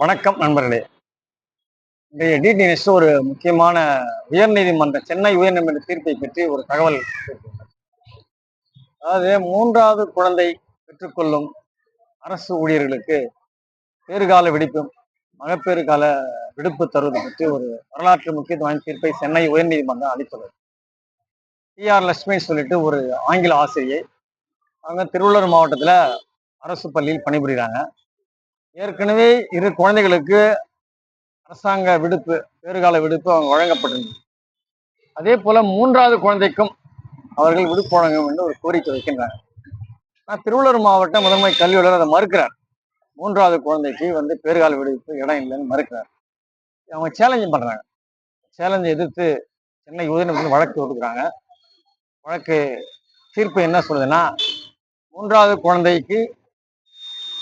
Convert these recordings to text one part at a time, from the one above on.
வணக்கம் நண்பர்களே. இன்றைய டிடி நெக்ஸ்ட் ஒரு முக்கியமான உயர்நீதிமன்ற சென்னை உயர்நீதிமன்ற தீர்ப்பை பற்றி ஒரு தகவல் அதாவது மூன்றாவது குழந்தை பெற்றுக்கொள்ளும் அரசு ஊழியர்களுக்கு பேறுகால விடுப்பு மகப்பேறு கால விடுப்பு தருவது பற்றி ஒரு வரலாற்று முக்கியத்துவம் தீர்ப்பை சென்னை உயர்நீதிமன்றம் அளித்துள்ளது. டி ஆர் லட்சுமி சொல்லிட்டு ஒரு ஆங்கில ஆசிரியை அவங்க திருவள்ளூர் மாவட்டத்தில் அரசு பள்ளியில் பணிபுரிகிறாங்க. ஏற்கனவே இரு குழந்தைகளுக்கு அரசாங்க விடுப்பு பேறுகால விடுப்பு அவங்க வழங்கப்பட்டிருந்தது அதே போல மூன்றாவது குழந்தைக்கும் அவர்கள் விடுப்பு வழங்க வேண்டும் ஒரு கோரிக்கை வைக்கின்றாங்க. ஆனால் திருவள்ளூர் மாவட்ட முதன்மை கல்வியாளர் அதை மறுக்கிறார். மூன்றாவது குழந்தைக்கு வந்து பேறுகால விடுப்பு இடம் இல்லைன்னு மறுக்கிறார். அவங்க சேலஞ்ச் பண்றாங்க. சேலஞ்சை எதிர்த்து சென்னை உயர்நீதிமன்றம் வழக்கு கொடுக்குறாங்க வழக்கு தீர்ப்பு என்ன சொல்லுதுன்னா மூன்றாவது குழந்தைக்கு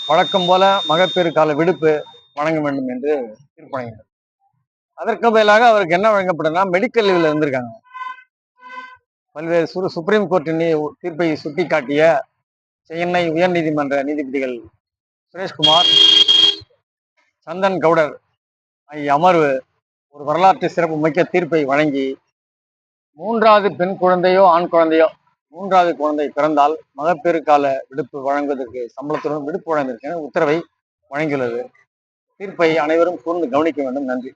வழக்கம் போல மகப்பேறு கால விடுப்பு வழங்க வேண்டும் என்று தீர்ப்பு அதற்கு பதிலாக அவருக்கு என்ன வழங்கப்படுதுன்னா மெடிக்கல் லீவில் இருந்திருக்காங்க. பல்வேறு சுரு சுப்ரீம் கோர்ட்டின் தீர்ப்பை தீர்ப்பை சுட்டிக்காட்டிய சென்னை உயர்நீதிமன்ற நீதிபதிகள் சுரேஷ்குமார் சந்தன் கவுடர் ஆகிய அமர்வு ஒரு வரலாற்று சிறப்பு மிக்க தீர்ப்பை வழங்கி மூன்றாவது பெண் குழந்தையோ ஆண் குழந்தையோ மூன்றாவது குழந்தை பிறந்தால் மகப்பேறு கால விடுப்பு வழங்குவதற்கு சம்பளத்துடன் விடுப்பு வழங்குவதற்கான உத்தரவை வழங்கியுள்ளது. தீர்ப்பை அனைவரும் கூர்ந்து கவனிக்க வேண்டும். நன்றி.